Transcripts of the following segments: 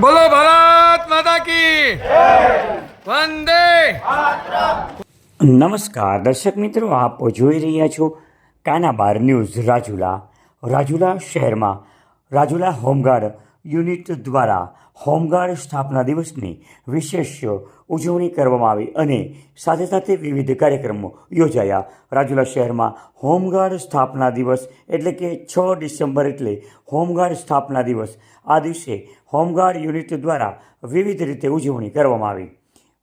બોલો ભારત માતા કી વંદે. નમસ્કાર, દર્શક મિત્રો, આપ જોઈ રહ્યા છો કાના બાર ન્યૂઝ રાજુલા રાજુલા શહેરમાં, રાજુલા હોમગાર્ડ યુનિટ દ્વારા હોમગાર્ડ સ્થાપના દિવસની વિશેષ ઉજવણી કરવામાં આવી અને સાથે સાથે વિવિધ કાર્યક્રમો યોજાયા. રાજુલા શહેરમાં હોમગાર્ડ સ્થાપના દિવસ એટલે કે છ ડિસેમ્બર એટલે હોમગાર્ડ સ્થાપના દિવસ. આ દિવસે હોમગાર્ડ યુનિટ દ્વારા વિવિધ રીતે ઉજવણી કરવામાં આવી.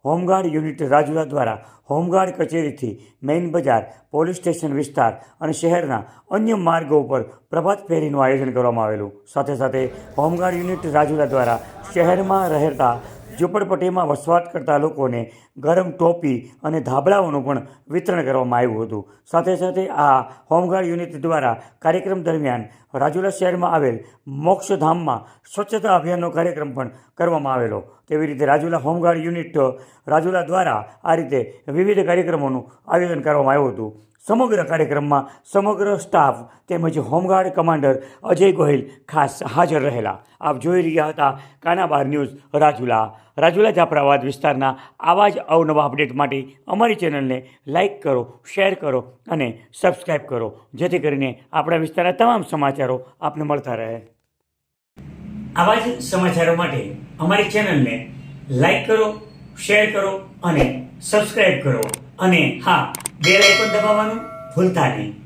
હોમગાર્ડ યુનિટ રાજુલા દ્વારા હોમગાર્ડ કચેરીથી મેઇન બજાર, પોલીસ સ્ટેશન વિસ્તાર અને શહેરના અન્ય માર્ગો ઉપર પ્રભાત ફેરીનું આયોજન કરવામાં આવેલું. સાથે સાથે હોમગાર્ડ યુનિટ રાજુલા દ્વારા શહેરમાં રહેતા ઝૂંપડપટ્ટીમાં વસવાટ કરતા લોકોને ગરમ ટોપી અને ધાબળાઓનું પણ વિતરણ કરવામાં આવ્યું હતું. સાથે સાથે આ હોમગાર્ડ યુનિટ દ્વારા કાર્યક્રમ દરમિયાન રાજુલા શહેરમાં આવેલ મોક્ષધામમાં સ્વચ્છતા અભિયાનનો કાર્યક્રમ પણ કરવામાં આવેલો. તેવી રીતે રાજુલા હોમગાર્ડ યુનિટ રાજુલા દ્વારા આ રીતે વિવિધ કાર્યક્રમોનું આયોજન કરવામાં આવ્યું હતું. સમગ્ર કાર્યક્રમમાં સમગ્ર સ્ટાફ તેમજ હોમગાર્ડ કમાન્ડર અજય ગોહિલ ખાસ હાજર રહેલા. આપ જોઈ રહ્યા હતા કાનાબાર ન્યૂઝ રાજુલા. રાજુલા જાફરાબાદ વિસ્તારના આવા જ અવનવા અપડેટ માટે અમારી ચેનલને લાઇક કરો, શેર કરો અને સબસ્ક્રાઈબ કરો, જેથી કરીને આપણા વિસ્તારના તમામ સમાચારો આપને મળતા રહે. આવા જ સમાચારો માટે અમારી ચેનલને લાઇક કરો, શેર કરો અને સબસ્ક્રાઈબ કરો. અને હા બેલ આઇકોન દબાવવાનું ભૂલતા નહીં.